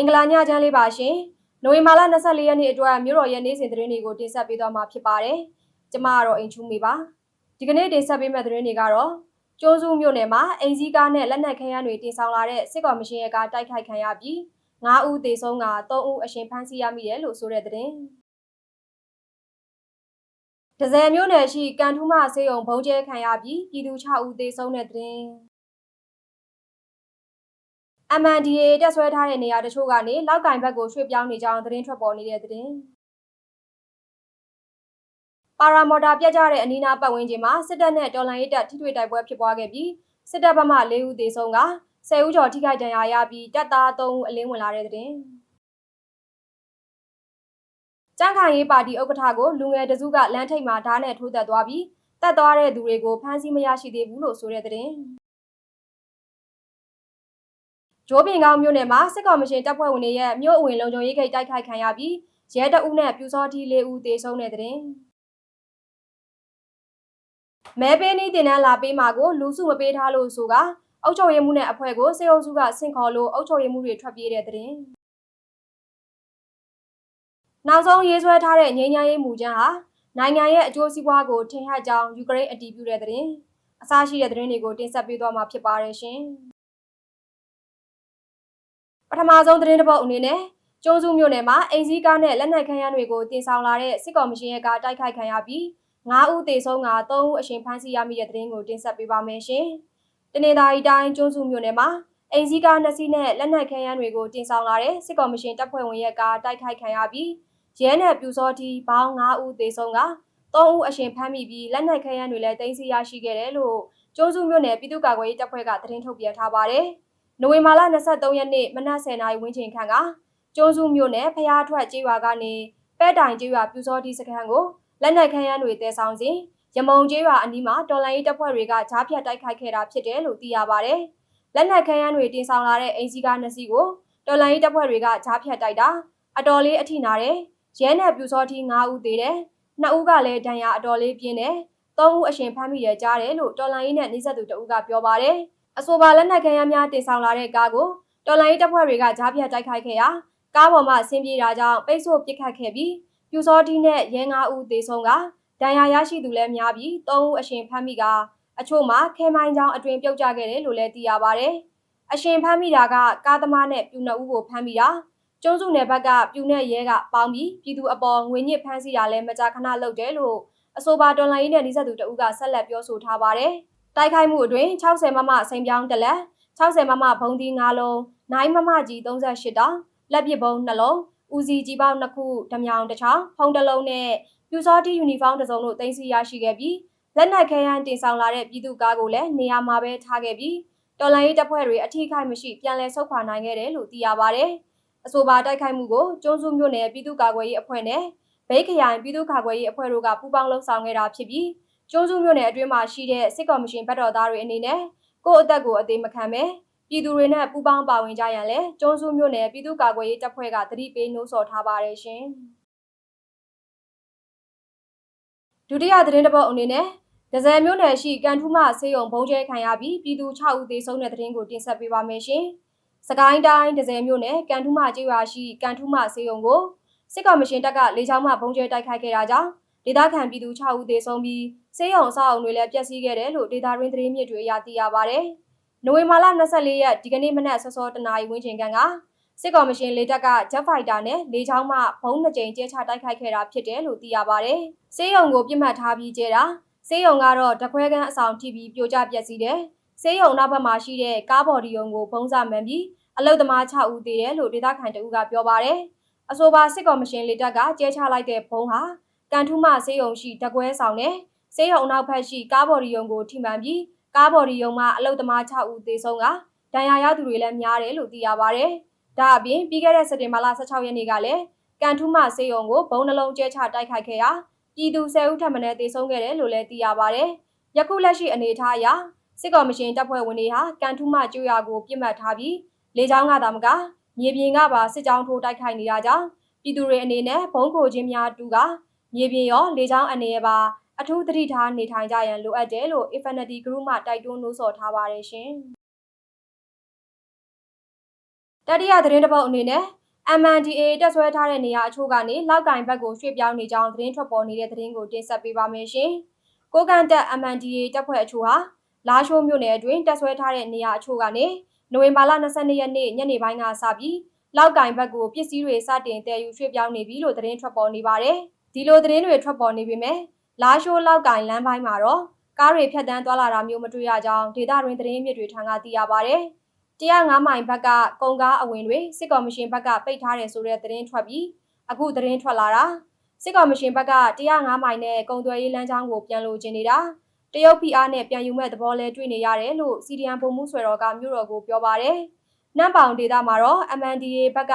င်္ဂလာညချမ်းလေးပါရှင်။နိုဝင်ဘာလ24ရက်နေ့အတွက်မြို့တော်ရဲ့နေ့စဉ်သတင်းတွေကိုတင်ဆက်ပေးသွားမှာဖြစ်ပါတယ်။ကျမကတော့အိမ်ချူမေပါ။ဒီကနေ့တင်ဆက်ပေးမယ့်သတင်းတွေကတော့ကျိုးစုမြို့နယ်မှာအိမ်စည်းကားနဲ့လက်နက်ခဲယမ်းတွေတင်ဆောင်လာတဲ့စစ်ကောင်မရှင်ရဲ့ကားတိုက်ခိုက်ခံရပြီး9ဦးသေဆုံးက3ဦးအရှင်ဖမ်းဆီးရမိတယ်လို့ဆိုတဲ့သတင်း။ဒဇယ်မြို့နယ်ရှိကန်ထူးမဆေးရုံဘုံကျဲခံရပြီးပြည်သူ6ဦးသေဆုံးတဲ့သတင်း MNDA တက်ဆွဲထားတဲ့နေရာတချို့ကနေလောက်ကင်ဘက်ကိုရွှေ့ပြောင်းနေကြောင်းသတင်းထွက်ပေါ်နေတဲ့သတင်းပါရာမော်တာပြတ်ကျတဲ့အနီးနားပတ်ဝန်းကျင်မှာစစ်တပ်နဲ့တော်လှန်ရေးတပ်ထိတွေ့တိုက်ပွဲဖြစ်ပွားခဲ့ပြီးစစ်တပ်ဘက်မှ၄ဦးသေဆုံးက10ဦးကျော်ထိခိုက်ဒဏ်ရာရပြီးတပ်သား3ဦးအလင်းဝင်လာတဲ့သတင်းကြန့်ခိုင်ရေးပါတီဥက္ကဋ္ဌကိုလူငယ်တစုကလမ်းထိပ်မှာဓာတ်နဲ့ထိုးသက်သွားပြီးတက်သွားတဲ့သူတွေကိုဖမ်းဆီးမရရှိသေးဘူးလို့ဆိုတဲ့သတင်း ဂျိုးပင်ကောင်းမြို့နယ်မှာစစ်ကောင်မရှင်တပ်ဖွဲ့ဝင်တွေရဲ့မြို့အဝင်လုံခြုံရေးဂိတ်တိုက်ခိုက်ခံရပြီးရဲတအုပ်နဲ့ပြူစောထီ၄ဦးသေဆုံးတဲ့တဲ့မဲပေးနီးတင်နန်းလာပေးမှာကိုလူစုမပေးထားလို့ဆိုကအုပ်ချုပ်ရေးမှုနဲ့အဖွဲ့ကိုစေအုပ်စုကဆင့်ခေါ်လို့အုပ်ချုပ်ရေးမှုတွေထွက်ပြေးတဲ့တဲ့နောက်ဆုံးရေးဆွဲထားတဲ့ငြိမ်းချမ်းရေးမူကြမ်းဟာနိုင်ငံရဲ့အကျိုးစီးပွားကိုထင်ဟပ်ကြောင်းယူကရိန်းအတည်ပြုတဲ့တဲ့အစရှိတဲ့သတင်းတွေကိုတင်ဆက်ပေးသွားမှာဖြစ်ပါတယ်ရှင်။ ပထမဆုံးသတင်းတစ်ပုဒ်အနေနဲ့ကျုံးစုမြို့နယ်မှာအိမ်စည်းကားနဲ့လက်နက်ခဲယမ်းတွေကိုတင်ဆောင်လာတဲ့စစ်ကောင်မရှင်ရဲ့ကားတိုက်ခိုက်ခံရပြီး9ဦးသေဆုံးက3ဦးအရှင်ဖမ်းဆီးရမိတဲ့သတင်းကိုတင်ဆက်ပေးပါမယ်ရှင်။တနင်္သာရီတိုင်းကျုံးစုမြို့နယ်မှာအိမ်စည်းကားနှစ်စီးနဲ့လက်နက်ခဲယမ်းတွေကိုတင်ဆောင်လာတဲ့စစ်ကောင်မရှင်တပ်ဖွဲ့ဝင်ရဲ့ကားတိုက်ခိုက်ခံရပြီးရဲနဲ့ပြူစောတီဘောင်း9ဦးသေဆုံးက3ဦးအရှင်ဖမ်းမိပြီးလက်နက်ခဲယမ်းတွေလည်းတင်စီရရှိခဲ့တယ်လို့ကျုံးစုမြို့နယ်ပြည်သူ့ကာကွယ်ရေးတပ်ဖွဲ့ကသတင်းထုတ်ပြန်ထားပါတယ်။ နိုဝင်ဘာလ23ရက်နေ့မနက်10:00နာရီဝန်းကျင်ခန့်ကကျိုးစုမြို့နယ်ဖျားထွက်ကျေးရွာကနေပဲ့တိုင်ကျေးရွာပြူစောတိစခန်းကိုလက်နက်ခဲယမ်းတွေတည်ဆောင်စဉ်ရမုံကျေးရွာအနီးမှာတော်လိုင်းရေးတပ်ဖွဲ့တွေကဂျားဖြတ်တိုက်ခိုက်ခဲ့တာဖြစ်တယ်လို့သိရပါဗျ။လက်နက်ခဲယမ်းတွေတင်ဆောင်လာတဲ့အိမ်စီကားနှစ်စီးကိုတော်လိုင်းရေးတပ်ဖွဲ့တွေကဂျားဖြတ်တိုက်တာအတော်လေးအထိနာတယ်။ရဲနဲ့ပြူစောတိ9ဦးသေးတယ်။နှစ်ဦးကလည်းဒဏ်ရာအတော်လေးပြင်းတယ်။သုံးဦးအရှင်ဖမ်းမိရကြားတယ်လို့တော်လိုင်းရေးနဲ့နှိစက်သူတဦးကပြောပါတယ်။ အဆိုပါလက်နက်ခဲယမ်းများတင်ဆောင်လာတဲ့ကားကိုတော်လိုင်းတပ်ဖွဲ့တွေကကြားဖြတ်တိုက်ခိုက်ခဲ့ရာကားပေါ်မှဆင်းပြေးတာကြောင့်ပိတ်ဆို့ပစ်ခတ်ခဲ့ပြီးပြူစောတီနဲ့ရဲ၅ဦးသေဆုံးကဒဏ်ရာရရှိသူလည်းများပြီး၃ဦးအရှင်ဖမ်းမိကအချို့မှာခဲမိုင်းချောင်းအတွင်ပြုတ်ကျခဲ့တယ်လို့လည်းသိရပါဗျ။အရှင်ဖမ်းမိတာကကားသမားနဲ့ပြူနှစ်ဦးကိုဖမ်းမိတာကျွန်းစုနယ်ဘက်ကပြူနဲ့ရဲကပေါင်းပြီးပြည်သူအပေါ်ငွေညစ်ဖမ်းဆီးတာလည်းမကြာခဏလုပ်တယ်လို့အဆိုပါတော်လိုင်းရေးနဲ့နှိစက်သူတဦးကဆက်လက်ပြောဆိုထားပါတယ်။ တိုက်ခိုက်မှုအတွင်း60မမစိန်ပြောင်းတလက်60မမဘုံဒီ9လုံး9မမကြီး38တောင်လက်ပစ်ဘုံ2လုံးဦးစီကြီးပေါင်း2ခုဓမြောင်တစ်ချောင်းဖုံးတစ်လုံးနဲ့ပြူစောတိယူနီဖောင်းတစ်စုံတို့တင်စီရရှိခဲ့ပြီးလက်နက်ခဲယမ်းတင်ဆောင်လာတဲ့ပြည်သူကားကိုလည်းနေရာမှာပဲထားခဲ့ပြီးတော်လိုင်းရေးတပ်ဖွဲ့တွေအထိခိုက်မရှိပြန်လည်ဆုတ်ခွာနိုင်ခဲ့တယ်လို့သိရပါဗျ။အဆိုပါတိုက်ခိုက်မှုကိုကျွန်းစုမြို့နယ်ပြည်သူ့ကာကွယ်ရေးအဖွဲ့နဲ့ဘိတ်ခရိုင်ပြည်သူ့ကာကွယ်ရေးအဖွဲ့တို့ကပူးပေါင်းလှုပ်ဆောင်ခဲ့တာဖြစ်ပြီး ကျိုးစုမြို့နယ်အတွင်းမှာရှိတဲ့စစ်ကော်မရှင်ဘက်တော်သားတွေအနေနဲ့ကိုယ့်အသက်ကိုအသေးမခံပဲပြည်သူတွေနဲ့ပူးပေါင်းပါဝင်ကြရန်လဲကျုံးစုမြို့နယ်ပြည်သူ့ကာကွယ်ရေးတပ်ဖွဲ့ကတတိပေးနှိုးဆော်ထားပါတယ်ရှင်ဒုတိယသတင်းတစ်ပုဒ်အနေနဲ့ဒဇယ်မြို့နယ်ရှိကန်ထူးမဆေးရုံဘုံကျဲခံရပြီးပြည်သူ6ဦးသေဆုံးတဲ့သတင်းကိုတင်ဆက်ပေးပါမယ်ရှင်စကိုင်းတိုင်းဒဇယ်မြို့နယ်ကန်ထူးမကျေးရွာရှိကန်ထူးမဆေးရုံကိုစစ်ကောင်မရှင်တပ်ကလေကြောင်းမှဘုံကျဲတိုက်ခိုက်ခဲ့တာကြောင့် ဒေသခံပြည်သူ6ဦးသေဆုံးပြီးဆေးရုံအဆောက်အုံတွေလည်းပျက်စီးခဲ့တယ်လို့ဒေတာရင်းသတင်းမြစ်တွေအရသိရပါဗျ။နိုဝင်ဘာလ24ရက်ဒီကနေ့မနက်စောစောတနာရီဝန်းကျင်ကစစ်ကော်မရှင်လေတပ်ကဂျက်ဖိုက်တာနဲ့လေချောင်းမှဘုံနှစ်ကြိမ်ကျဲချတိုက်ခိုက်ခဲ့တာဖြစ်တယ်လို့သိရပါဗျ။ဆေးရုံကိုပြစ်မှတ်ထားပြီးကျဲတာဆေးရုံကတော့တခွဲကန်းအဆောင်ထိပြီးပြိုကျပျက်စီးတယ်။ဆေးရုံနောက်ဘက်မှာရှိတဲ့ကားဘော်ဒီယုံကိုဘုံစမှန်ပြီးအလုတ်သမား6ဦးသေတယ်လို့ဒေသခံတအူးကပြောပါဗျ။အဆိုပါစစ်ကော်မရှင်လေတပ်ကကျဲချလိုက်တဲ့ဘုံဟာ ကန်ထူးမဆေးရုံရှိတကွဲဆောင်နဲ့ဆေးရုံနောက်ဖက်ရှိကားဘော်ဒီယုံကိုထိမှန်ပြီးကားဘော်ဒီယုံမှာအလုသမား6ဦးသေဆုံးကဒဏ်ရာရသူတွေလည်းများတယ်လို့သိရပါဗျ။ဒါအပြင်ပြီးခဲ့တဲ့စက်တင်ဘာလ16ရက်နေ့ကလည်းကန်ထူးမဆေးရုံကိုဘုံနှလုံးကျဲချတိုက်ခိုက်ခဲ့ရာပြည်သူ10ဦးထပ်မံသေဆုံးခဲ့တယ်လို့လည်းသိရပါဗျ။ယခုလက်ရှိအနေအထားအရစစ်ကော်မရှင်တပ်ဖွဲ့ဝင်တွေဟာကန်ထူးမကျွော်ကိုပြစ်မှတ်ထားပြီးလေကြောင်းကသာမကမြေပြင်ကပါစစ်ကြောင်းထိုးတိုက်ခိုက်နေတာကြောင့်ပြည်သူတွေအနေနဲ့ဘုံခိုခြင်းများတူက မြေပြင်ရောလေကြောင်းအနေနဲ့ပါအထူးသတိထားနေထိုင်ကြရန်လိုအပ်တယ်လို့ Infinity Group မှတိုက်တွန်းလို့ဆိုထားပါတယ်ရှင်။တတိယသတင်းတစ်ပုဒ်အနေနဲ့ MNDA တက်ဆွဲထားတဲ့နေရာအချို့ကနေလောက်ကင်ဘက်ကိုရွှေ့ပြောင်းနေကြောင်းသတင်းထွက်ပေါ်နေတဲ့သတင်းကိုတင်ဆက်ပေးပါမယ်ရှင်။ကိုကန်တက် MNDA တပ်ဖွဲ့အချို့ဟာလာရှိုးမြို့နယ်အတွင်းတက်ဆွဲထားတဲ့နေရာအချို့ကနေနိုဝင်ဘာလ22ရက်နေ့ညနေပိုင်းကစပြီးလောက်ကင်ဘက်ကိုပစ္စည်းတွေစတင်တည်ယူရွှေ့ပြောင်းနေပြီလို့သတင်းထွက်ပေါ်နေပါတယ်။ ဒီလိုသတင်းတွေထွက်ပေါ်နေပေမဲ့လာရှိုးလောက်ကင်လမ်းပိုင်းမှာတော့ကားတွေဖြတ်တန်းသွားလာတာမျိုးမတွေ့ရကြောင်းဒေသတွင်းသတင်းမြစ်တွေထံကသိရပါတယ်။105မိုင်ဘက်ကကုန်ကားအဝင်တွေစစ်ကော်မရှင်ဘက်ကပိတ်ထားတယ်ဆိုတဲ့သတင်းထွက်ပြီးအခုသတင်းထွက်လာတာစစ်ကော်မရှင်ဘက်က105မိုင်နဲ့ကုန်သွယ်ရေးလမ်းကြောင်းကိုပြန်လိုချင်နေတာတရုတ်ပြည်အားနဲ့ပြန်ယူမဲ့သဘောလဲတွေ့နေရတယ်လို့စီဒီအန်ပုံမှုဆွဲတော်ကမြို့တော်ကိုပြောပါတယ်။နမ်ပောင်ဒေတာမှာတော့ MNDA ဘက်က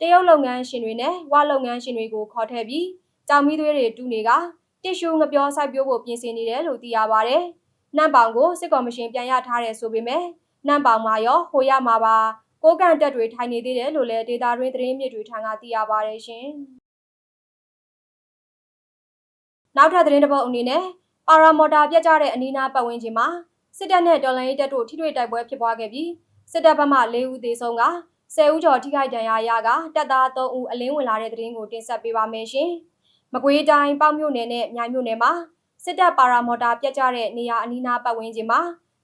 တရုတ်လုပ်ငန်းရှင်တွေနဲ့ဝလုပ်ငန်းရှင်တွေကိုခေါ်ထည့်ပြီး ကြောင်မီးသွေးတွေတူးနေတာတစ်ရှူငပြောစိုက်ပျိုးဖို့ပြင်ဆင်နေတယ်လို့သိရပါတယ်။နမ်ပောင်ကိုစစ်ကော်မရှင်ပြန်ရထားတယ်ဆိုပေမဲ့နမ်ပေါင်မှာရောဟိုရမှာပါကိုကန်တက်တွေထိုင်နေသေးတယ်လို့လည်းဒေတာရင်းသတင်းမြစ်တွေထံကသိရပါတယ်ရှင်နောက်ထပ်သတင်းတစ်ပုဒ်အနေနဲ့ပါရာမော်တာပြတ်ကျတဲ့အနီးနားပတ်ဝန်းကျင်မှာစစ်တပ်နဲ့တော်လှန်ရေးတပ်တို့ထိတွေ့တိုက်ပွဲဖြစ်ပွားခဲ့ပြီးစစ်တပ်ဘက်မှ၄ဦးသေဆုံးက10ဦးကျော်ထိခိုက်ဒဏ်ရာရကတပ်သား3ဦးအလင်းဝင်လာတဲ့သတင်းကိုတင်ဆက်ပေးပါမယ်ရှင်။ မကွေးတိုင်းပေါ့မြို့နယ်နဲ့မြိုင်မြို့နယ်မှာစစ်တပ်ပါရာမော်တာပြတ်ကျတဲ့နေရာအနီးနားပတ်ဝန်းကျင်မှာ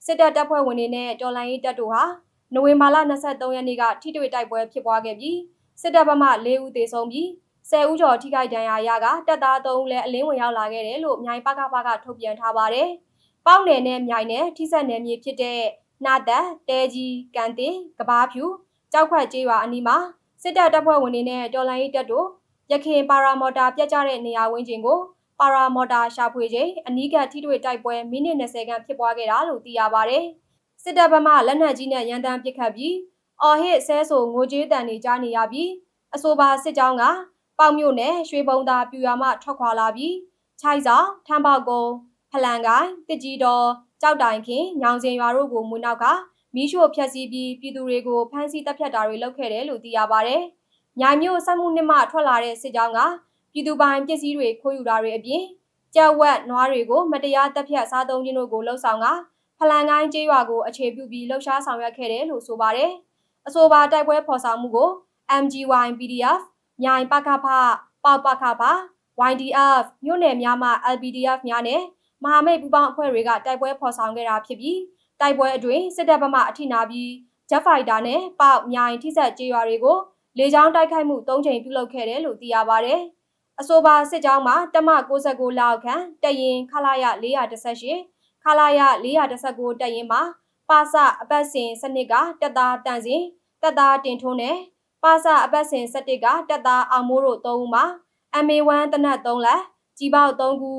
စစ်တပ်တပ်ဖွဲ့ဝင်တွေနဲ့တော်လှန်ရေးတပ်တို့ဟာနိုဝင်ဘာလ23ရက်နေ့ကထိတွေ့တိုက်ပွဲဖြစ်ပွားခဲ့ပြီးစစ်တပ်ဘက်မှ၄ဦးသေဆုံးပြီး10ဦးကျော်ထိခိုက်ဒဏ်ရာရကတပ်သား3ဦးလည်းအလင်းဝင်ရောက်လာခဲ့တယ်လို့မြိုင်ပကပကထုတ်ပြန်ထားပါတယ်။ပေါက်နယ်နဲ့မြိုင်နယ်ထိစက်နယ်မြေဖြစ်တဲ့နာသက်တဲကြီးကန်တင်ကဘာဖြူကြောက်ခွက်ကျေးရွာအနီးမှာစစ်တပ်တပ်ဖွဲ့ဝင်တွေနဲ့တော်လှန်ရေးတပ်တို့ ရခင်ပါရာမော်တာပြတ်ကျတဲ့နေရာဝင်းကျင်ကိုပါရာမော်တာရှာဖွေချိန်အနီးကထိတွေ့တိုက်ပွဲမိနစ်20ခန့်ဖြစ်ပွားခဲ့တာလို့သိရပါဗျ။စစ်တပ်ဘက်မှလက်နက်ကြီးနဲ့ရန်တမ်းပစ်ခတ်ပြီးအော်ဟစ်ဆဲဆိုငိုကြေးတန်တွေကြားနေရပြီးအဆိုပါစစ်ကြောင်းကပေါင်မြို့နယ်ရွှေဘုံသာပြူရွာမှထွက်ခွာလာပြီးခြိုက်ဆောင်ထမ်းပေါက်ကုန်းဖလန်ကိုင်းတစ်ကြီးတော်ကြောက်တိုင်ခင်ညောင်စင်ရွာတို့ကိုမွေနောက်ကမီးရှို့ဖျက်ဆီးပြီးပြည်သူတွေကိုဖမ်းဆီးတပ်ဖြတ်တာတွေလုပ်ခဲ့တယ်လို့သိရပါဗျ။ ညာမျိုးစက်မှုနှစ်မှထွက်လာတဲ့စစ်ကြောင်းကပြည်သူပိုင်ပစ္စည်းတွေခိုးယူတာတွေအပြင်ကြက်ဝက်နွားတွေကိုမတရားတပ်ဖြတ်စားသုံးခြင်းတို့ကိုလှုံ့ဆော်ကဖလန်ကိုင်းကျေးရွာကိုအခြေပြုပြီးလှုပ်ရှားဆောင်ရွက်ခဲ့တယ်လို့ဆိုပါတယ်။အဆိုပါတိုက်ပွဲဖော်ဆောင်မှုကို MGY PDF မြိုင်ပကဖပေါပကဖ YDF မြို့နယ်များမှ LPDF များနဲ့မဟာမိတ်ပူးပေါင်းအဖွဲ့တွေကတိုက်ပွဲဖော်ဆောင်ခဲ့တာဖြစ်ပြီးတိုက်ပွဲအတွင်းစစ်တပ်ဘက်မှအထိနာပြီး Jet Fighter နဲ့ပေါမြိုင်ထိဆက်ကျေးရွာတွေကို လေကြောင်းတိုက်ခိုက်မှု၃ချိန်ပြုလုပ်ခဲ့တယ်လို့သိရပါဗျ။အဆိုပါစစ်ကြောင်းမှာတမ69လောက်ခန့်တရင်ခလာရ418ခလာရ419တရင်မှာပါစအပတ်စဉ်စနစ်ကတက်သားတန်စဉ်တက်သားတင်ထုံးနဲ့ပါစအပတ်စဉ်စတစ်ကတက်သားအောင်မိုးတို့3ဦးမှာ MA1 တနတ်3လက်ကြီးပေါက်3ခု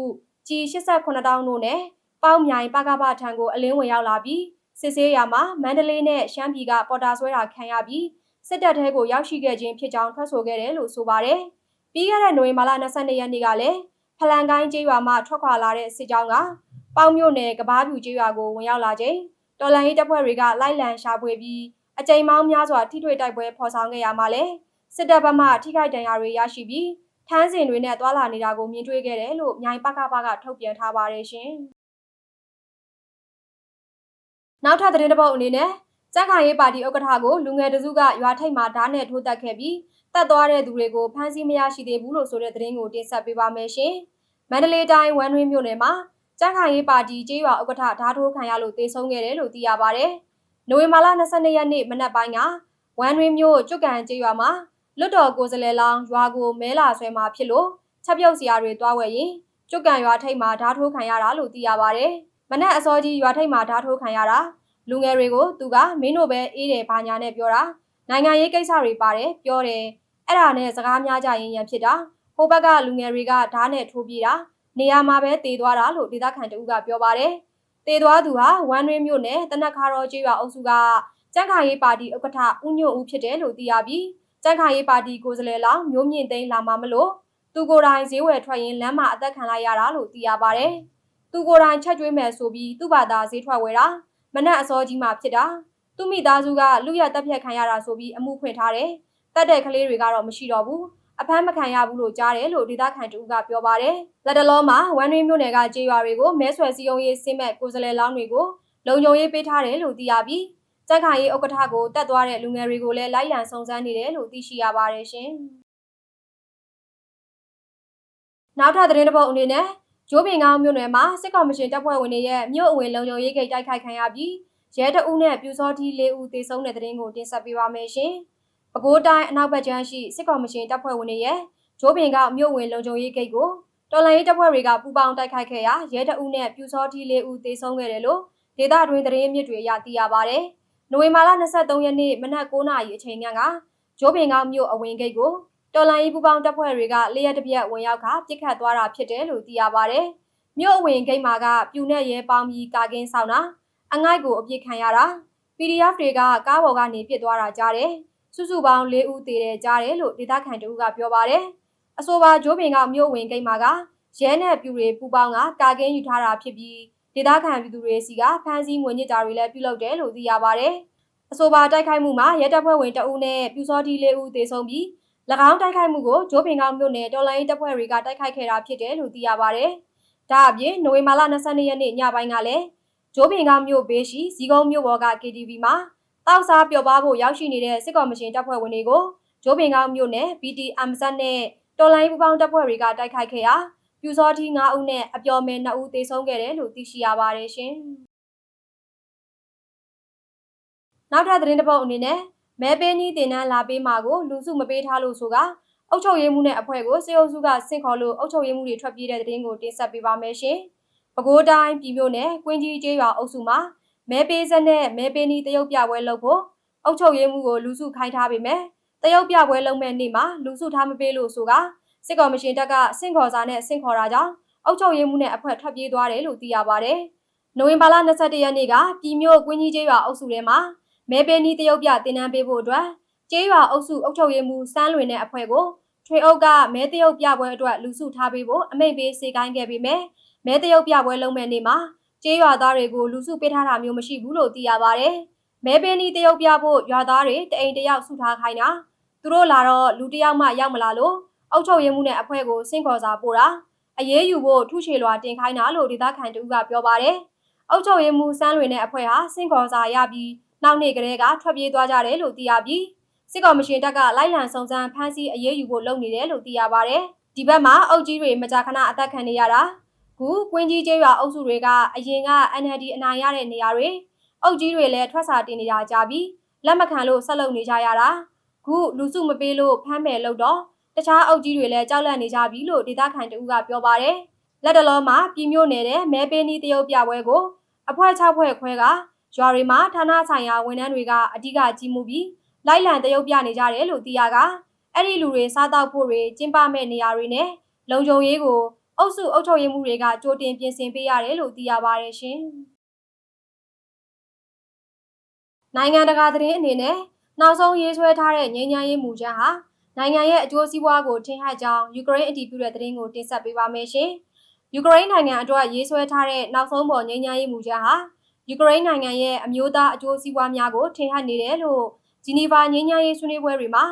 ကြီး88တောင်းတို့နဲ့ပေါင်းမြိုင်ပကပထံကိုအလင်းဝင်ရောက်လာပြီးစစ်ဆေးရမှာမန္တလေးနဲ့ရှမ်းပြည်ကပေါ်တာဆွဲတာခံရပြီး စစ်တပ်ထဲကိုရောက်ရှိခဲ့ခြင်းဖြစ်ကြောင်းထွက်ဆိုခဲ့တယ်လို့ဆိုပါတယ်။ပြီးခဲ့တဲ့နိုဝင်ဘာလ22ရက်နေ့ကလည်းဖလန်ကိုင်းကျေးရွာမှထွက်ခွာလာတဲ့စစ်ကြောင်းကပေါင်းမြို့နယ်ကဘာပြူကျေးရွာကိုဝင်ရောက်လာချိန်တော်လန်ရေးတပ်ဖွဲ့တွေကလိုက်လံရှာဖွေပြီးအကြိမ်မောင်းများစွာထိတွေ့တိုက်ပွဲဖော်ဆောင်ခဲ့ရမှာလဲစစ်တပ်ဘက်မှထိခိုက်ဒဏ်ရာတွေရရှိပြီးထမ်းစင်တွေနဲ့တွာလာနေတာကိုမြင်တွေ့ခဲ့တယ်လို့မြိုင်ပကပကထုတ်ပြန်ထားပါတယ်ရှင်။နောက်ထပ်သတင်းတစ်ပုဒ်အနေနဲ့ စက်ခိုင်ရေးပါတီဥက္ကဋ္ဌကိုလူငယ်တစုကရွာထိပ်မှာဓာတ်နဲ့ထိုးတက်ခဲ့ပြီးတက်သွားတဲ့သူတွေကိုဖမ်းဆီးမရရှိသေးဘူးလို့ဆိုတဲ့သတင်းကိုတင်ဆက်ပေးပါမယ်ရှင်။မန္တလေးတိုင်းဝမ်တွင်းမြို့နယ်မှာကြက်ခိုင်ရေးပါတီကျေးရွာဥက္ကဋ္ဌဓာတ်ထိုးခံရလို့တေဆုံးခဲ့တယ်လို့သိရပါဗျ။နိုဝင်ဘာလ22ရက်နေ့မနက်ပိုင်းကဝမ်တွင်းမြို့ကျွတ်ကန်ကျေးရွာမှာလွတ်တော်ကိုယ်စားလှယ်လောင်းရွာကိုမဲလာဆွဲမှာဖြစ်လို့ချက်ပြုတ်စရာတွေတွားဝယ်ရင်ကျွတ်ကန်ရွာထိပ်မှာဓာတ်ထိုးခံရတာလို့သိရပါဗျ။မနက်အစောကြီးရွာထိပ်မှာဓာတ်ထိုးခံရတာ လူငယ်တွေကိုသူကမင်းတို့ပဲအေးတယ်ဘာညာနဲ့ပြောတာနိုင်ငံရေးကိစ္စတွေပါတယ်ပြောတယ်အဲ့ဒါနဲ့စကားများကြရင်ရန်ဖြစ်တာဟိုဘက်ကလူငယ်တွေကဓားနဲ့ထိုးပြေးတာနေရာမှာပဲတေသွားတာလို့ဒေသခံတဦးကပြောပါတယ်တေသွားသူဟာဝမ်ရင်းမြို့နယ်တနက်ခါရောကျေးရွာအုပ်စုကကြန့်ခါရေးပါတီဥက္ကဋ္ဌဦးညွန့်ဦးဖြစ်တယ်လို့သိရပြီးကြန့်ခါရေးပါတီကိုယ်စားလှယ်လောင်းမျိုးမြင့်သိန်းလာမှမလို့သူကိုယ်တိုင်ဈေးဝယ်ထွက်ရင်လမ်းမှာအသက်ခံလိုက်ရတာလို့သိရပါတယ်သူကိုယ်တိုင်ချက်ကျွေးမယ်ဆိုပြီးသူ့ဘာသာဈေးထွက်ဝယ်တာ မနက်အစောကြီးမှဖြစ်တာသူမိသားစုကလူရတက်ဖြတ်ခံရတာဆိုပြီးအမှုဖွင့်ထားတယ်တက်တဲ့ကလေးတွေကတော့မရှိတော့ဘူးအဖမ်းမခံရဘူးလို့ကြားတယ်လို့ဒေသခံတူကပြောပါတယ်လက်တလုံးမှာဝမ်ရင်းမြို့နယ်ကကြေးရွာတွေကိုမဲဆွယ်စည်းရုံးရေးစင်းမဲ့ကိုယ်စားလှယ်လောင်းတွေကိုလုံခြုံရေးပေးထားတယ်လို့သိရပြီးကြက်ခိုင်ရေးဥက္ကဋ္ဌကိုတတ်သွားတဲ့လူငယ်တွေကိုလည်းလိုက်လံစုံစမ်းနေတယ်လို့သိရှိရပါတယ်ရှင်။နောက်ထပ်သတင်းတစ်ပုဒ်အနေနဲ့ ဂျိုးပင်ကောင်းမြို့နယ်မှာစစ်ကောင်မရှင်တပ်ဖွဲ့ဝင်တွေရဲ့မြို့အဝင်လုံခြုံရေးဂိတ်တိုက်ခိုက်ခံရပြီးရဲတအုပ်နဲ့ပြူစောထီး၄ဦးသေဆုံးတဲ့သတင်းကိုတင်ဆက်ပေးပါမယ်ရှင်။ပဲခူးတိုင်းအနောက်ဘက်ကျမ်းရှိစစ်ကောင်မရှင်တပ်ဖွဲ့ဝင်တွေရဲ့ဂျိုးပင်ကောင်းမြို့ဝင်လုံခြုံရေးဂိတ်ကိုတော်လိုင်းရေးတပ်ဖွဲ့တွေကပူးပေါင်းတိုက်ခိုက်ခဲ့ရာရဲတအုပ်နဲ့ပြူစောထီး၄ဦးသေဆုံးခဲ့တယ်လို့ဒေသတွင်းသတင်းအမြစ်တွေအရသိရပါဗျ။နိုဝင်ဘာလ23ရက်နေ့မနက်9:00နာရီအချိန်ကဂျိုးပင်ကောင်းမြို့အဝင်ဂိတ်ကို တော်လိုင်းရေးပူးပေါင်းတပ်ဖွဲ့တွေကလျှက်တပြက်ဝင်ရောက်ကပြစ်ခတ်သွားတာဖြစ်တယ်လို့သိရပါဗျ။မြို့အဝင်ဂိတ်မှာကပြူနဲ့ရဲပေါင်းပြီးကာကင်းဆောင်တာအငိုက်ကိုအပြစ်ခံရတာ PDF တွေကကားပေါ်ကနေပြစ်သွားတာကြားတယ်။စုစုပေါင်း၄ဦးသေတယ်ကြားတယ်လို့ဒေသခံတို့ကပြောပါတယ်။အဆိုပါဂျိုးပင်ကမြို့ဝင်ဂိတ်မှာကရဲနဲ့ပြူတွေပူပေါင်းကကာကင်းယူထားတာဖြစ်ပြီးဒေသခံပြည်သူတွေစီကဖမ်းဆီးငွေညစ်တာတွေလည်းပြုလုပ်တယ်လို့သိရပါတယ်။အဆိုပါတိုက်ခိုက်မှုမှာရဲတပ်ဖွဲ့ဝင်တအုပ်နဲ့ပြူစောတီ၄ဦးသေဆုံးပြီး၎ င်းတိုက်ခိုက်မှုကိုဂျိုးပင်ကောင်မြို့နယ်တော်လိုင်းတပ်ဖွဲ့တွေကတိုက်ခိုက်ခဲ့တာဖြစ်တယ်လို့သိရပါတယ်။ဒါအပြင်နိုဝင်ဘာလ22ရက်နေ့ညပိုင်းကလည်းဂျိုးပင်ကောင်မြို့ဘေးရှိဇီကုန်းမြို့ပေါ်က KTV မှာတောက်စားပျော်ပါဖို့ရောက်ရှိနေတဲ့စစ်ကောင်မရှင်တပ်ဖွဲ့ဝင်တွေကိုဂျိုးပင်ကောင်မြို့နယ် BTM ဇက်နဲ့တော်လိုင်းပူပေါင်းတပ်ဖွဲ့တွေကတိုက်ခိုက်ခဲ့ရာပြူစောထီ9ဦးနဲ့အပျော်မဲ2ဦးသေဆုံးခဲ့တယ်လို့သိရှိရပါတယ်ရှင်။နောက်ထပ်သတင်းတစ်ပုဒ်အနေနဲ့ မဲပေးနီးတင်နန်းလာပေးမှာကိုလူစုမပေးထားလို့ဆိုကအုတ်ချုပ်ရေးမှုနဲ့အဖွဲ့ကိုစေအုပ်စုကဆင့်ခေါ်လို့အုတ်ချုပ်ရေးမှုတွေထွက်ပြေးတဲ့သတင်းကိုတင်ဆက်ပေးပါမယ်ရှင်။ပဲခူးတိုင်းပြည်မြို့နယ်ကွင်းကြီးကျေးရွာအုပ်စုမှာမဲပေးစက်နဲ့မဲပေးနီးတရုတ်ပြပွဲလုပ်ဖို့အုတ်ချုပ်ရေးမှုကိုလူစုခိုင်းထားပေမဲ့တရုတ်ပြပွဲလုပ်မဲ့နေ့မှာလူစုထားမပေးလို့ဆိုကစစ်ကောင်မရှင်တပ်ကဆင့်ခေါ်စာနဲ့ဆင့်ခေါ်တာကြောင့်အုပ်ချုပ်ရေးမှုနဲ့အဖွဲ့ထွက်ပြေးသွားတယ်လို့သိရပါဗျ။နိုဝင်ဘာလ22ရက်နေ့ကပြည်မြို့ကွင်းကြီးကျေးရွာအုပ်စုထဲမှာ မဲပေးနီးတရုတ်ပြတင်နန်းပေးဖို့အတွက်ကျေးရွာအုပ်စုအုပ်ချုပ်ရေးမှုစမ်းလွင်တဲ့အဖွဲ့ကိုထွေအုပ်ကမဲတရုတ်ပြပွဲအတွက်လူစုထားပေးဖို့အမိန့်ပေးစေကိုင်းခဲ့ပေမဲ့မဲတရုတ်ပြပွဲလုပ်မဲ့နေ့မှာကျေးရွာသားတွေကိုလူစုပေးထားတာမျိုးမရှိဘူးလို့သိရပါဗျ။မဲပေးနီးတရုတ်ပြဖို့ရွာသားတွေတအိမ်တယောက်စုထားခိုင်းတာသူတို့လာတော့လူတယောက်မှရောက်မလာလို့အုပ်ချုပ်ရေးမှုနဲ့အဖွဲ့ကိုစင့်ခေါ်စာပို့တာအရေးယူဖို့ထုချေလွာတင်ခိုင်းတာလို့ဒေသခံတူကပြောပါတယ်။အုပ်ချုပ်ရေးမှုစမ်းလွင်တဲ့အဖွဲ့ဟာစင့်ခေါ်စာရပြီး နောက်နေ့ကလေးကထွက်ပြေးသွားကြတယ်လို့သိရပြီးစစ်ကောင်မရှင်တပ်ကလိုက်လံစုံစမ်းဖမ်းဆီးအရေးယူဖို့လုပ်နေတယ်လို့သိရပါတယ်။ဒီဘက်မှာအုပ်ကြီးတွေမကြာခဏအသက်ခံနေရတာခုကွင်းကြီးကျေးရွာအုပ်စုတွေကအရင်က NLD အနိုင်ရတဲ့နေရာတွေအုပ်ကြီးတွေလည်းထွက်စာတင်နေတာကြပြီးလက်မခံလို့ဆက်လုပ်နေကြရတာခုလူစုမပေးလို့ဖမ်းမယ်လို့တော့တခြားအုပ်ကြီးတွေလည်းကြောက်လန့်နေကြပြီလို့ဒေသခံတဦးကပြောပါတယ်လက်တလုံးမှာပြည်မြို့နယ်တဲ့မဲပေးနီးတရုတ်ပြပွဲကိုအဖွဲ့6ဖွဲ့ခွဲက ရွာတွေမှာဌာနဆိုင်ရာဝန်ထမ်းတွေကအဓိကကြီးမှုပြီးလိုက်လံတရုတ်ပြနေကြတယ်လို့သိရကအဲ့ဒီလူတွေစားတောက်ဖို့တွေကျင်းပမဲ့နေရာတွေနဲ့လုံခြုံရေးကိုအုပ်စုအုပ်ချုပ်ရေးမှုတွေကကြိုတင်ပြင်ဆင်ပေးရတယ်လို့သိရပါတယ်ရှင်နိုင်ငံတကာသတင်းအနေနဲ့နောက်ဆုံးရေးဆွဲထားတဲ့ငြိမ်းချမ်းရေးမူကြမ်းဟာနိုင်ငံရဲ့အကျိုးစီးပွားကိုထင်ဟပ်ကြောင်းယူကရိန်းအတည်ပြုတဲ့သတင်းကိုတင်ဆက်ပေးပါမယ်ရှင်။ယူကရိန်းနိုင်ငံအတွက်ရေးဆွဲထားတဲ့နောက်ဆုံးပေါ်ငြိမ်းချမ်းရေးမူကြမ်းဟာ ယူကရိန်းနိုင်ငံရဲ့အမျိုးသားအကျိုးစီးပွားများကိုထင်ဟပ်နေတယ်လို့ဂျီနီဗာငြိမ်းချမ်းရေးဆွေးနွေးပွဲတွေမှာ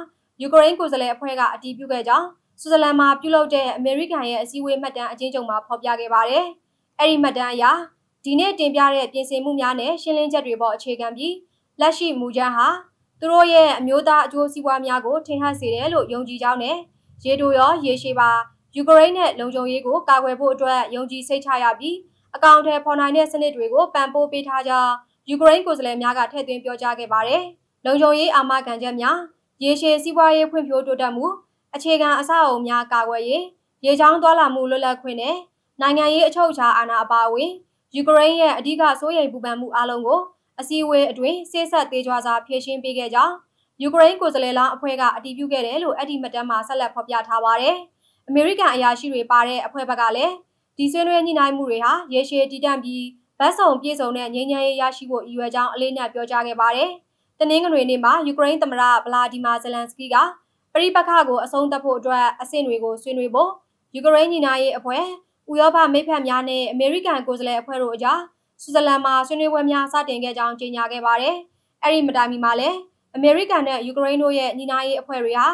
ယူကရိန်းကိုယ်စားလှယ်အဖွဲ့ကအတည်ပြုခဲ့ကြောင်းဆွစ်ဇာလန်မှာပြုလုပ်တဲ့အမေရိကန်ရဲ့အစည်းအဝေးမှတ်တမ်းအချင်းချုပ်မှာဖော်ပြခဲ့ပါတယ်။အဲ့ဒီမှတ်တမ်းအရဒီနေ့တင်ပြတဲ့ပြင်ဆင်မှုများနဲ့ရှင်းလင်းချက်တွေပေါ်အခြေခံပြီးလက်ရှိမူကြမ်းဟာသူတို့ရဲ့အမျိုးသားအကျိုးစီးပွားများကိုထင်ဟပ်စေတယ်လို့ယုံကြည်ကြောင်းနဲ့ရေတိုရောရေရှည်ပါယူကရိန်းနဲ့လုံခြုံရေးကိုကာကွယ်ဖို့အတွက်ယုံကြည်စိတ်ချရပြီး အကောင့်ထဲဖော်နိုင်တဲ့စနစ်တွေကိုပံ့ပိုးပေးထားကြောင်းယူကရိန်းကိုယ်စားလှယ်များကထည့်သွင်းပြောကြားခဲ့ပါတယ်။လုံခြုံရေးအာမခံချက်များရေရှည်စီးပွားရေးဖွံ့ဖြိုးတိုးတက်မှုအခြေခံအဆောက်အအုံများကာကွယ်ရေးရေချောင်းသွားလာမှုလွတ်လပ်ခွင့်နဲ့နိုင်ငံရေးအချုပ်အခြာအာဏာအပါအဝင်ယူကရိန်းရဲ့အဓိကစိုးရိမ်ပူပန်မှုအလုံးကိုအစည်းအဝေးအတွင်းစိဆက်သေးကြွားစွာဖြည့်ရှင်းပေးခဲ့ကြောင်းယူကရိန်းကိုယ်စားလှယ်လောင်းအဖွဲ့ကအတည်ပြုခဲ့တယ်လို့အဲ့ဒီမှတ်တမ်းမှာဆက်လက်ဖော်ပြထားပါတယ်။အမေရိကန်အရာရှိတွေပါတဲ့အဖွဲ့ဘက်ကလည်း ဒီဆွေးနွေးညှိနှိုင်းမှုတွေဟာရေရှည်တည်တံ့ပြီးဗတ်စုံပြေဆုံးတဲ့ငြိမ်းချမ်းရေးရရှိဖို့အရွယ်ကြောင်းအလေးနက်ပြောကြားခဲ့ပါတယ်။တနင်္ဂနွေနေ့မှာယူကရိန်းသမ္မတဗလာဒီမာဇလန်စကီကပရိပခကိုအဆုံးသတ်ဖို့အတွက်အဆင့်တွေကိုဆွေးနွေးဖို့ယူကရိန်းညီနာရေးအဖွဲ့ဥရောပမိတ်ဖက်များနဲ့အမေရိကန်ကိုယ်စားလှယ်အဖွဲ့တို့အကြားဆွစ်ဇာလန်မှာဆွေးနွေးပွဲများစတင်ခဲ့ကြောင်းကြေညာခဲ့ပါတယ်။အဲ့ဒီမတိုင်မီမှာလည်းအမေရိကန်နဲ့ယူကရိန်းတို့ရဲ့ညီနာရေးအဖွဲ့တွေဟာ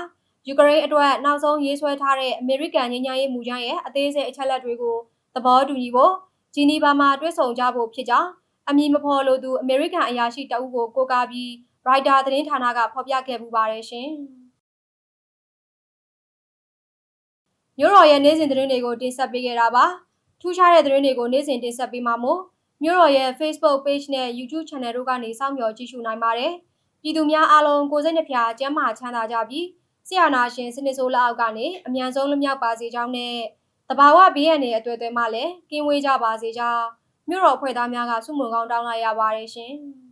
ယူကရိန်းအတွက်နောက်ဆုံးရေးဆွဲထားတဲ့အမေရိကန်ညီညာရေးမူကြမ်းရဲ့အသေးစိတ်အချက်အလက်တွေကို သဘောတူညီဖို့ဂျီနီဗာမှာတွဲဆုံကြဖို့ဖြစ်ကြောင်းအမည်မဖော်လိုသူအမေရိကန်အရာရှိတအုပ်ကိုကိုးကားပြီးရိုက်တာသတင်းဌာနကဖော်ပြခဲ့ပူပါတယ်ရှင်။မြို့တော်ရဲ့နေ့စဉ်သတင်းတွေကိုတင်ဆက်ပေးခဲ့တာပါ။ထူးခြားတဲ့သတင်းတွေကိုနေ့စဉ်တင်ဆက်ပေးမှာမို့မြို့တော်ရဲ့ Facebook Page နဲ့ YouTube Channel တို့ကနေစောင့်မျှော်ကြည့်ရှုနိုင်ပါတယ်။ပြည်သူများအားလုံးကိုယ်စိတ်နှပြကျန်းမာချမ်းသာကြပြီးဆရာနာရှင်စနစ်ဆိုးလက်အောက်ကနေအမြန်ဆုံးလွတ်မြောက်ပါစေကြောင်းနဲ့ တဘာဝဘေးရန်တွေအတွေ့အကြုံမှလည်းကင်းဝေးကြပါစေကြောင်းမြို့တော်ဖွဲ့သားများကဆုမွန်ကောင်းတောင်းလိုက်ရပါတယ်ရှင်။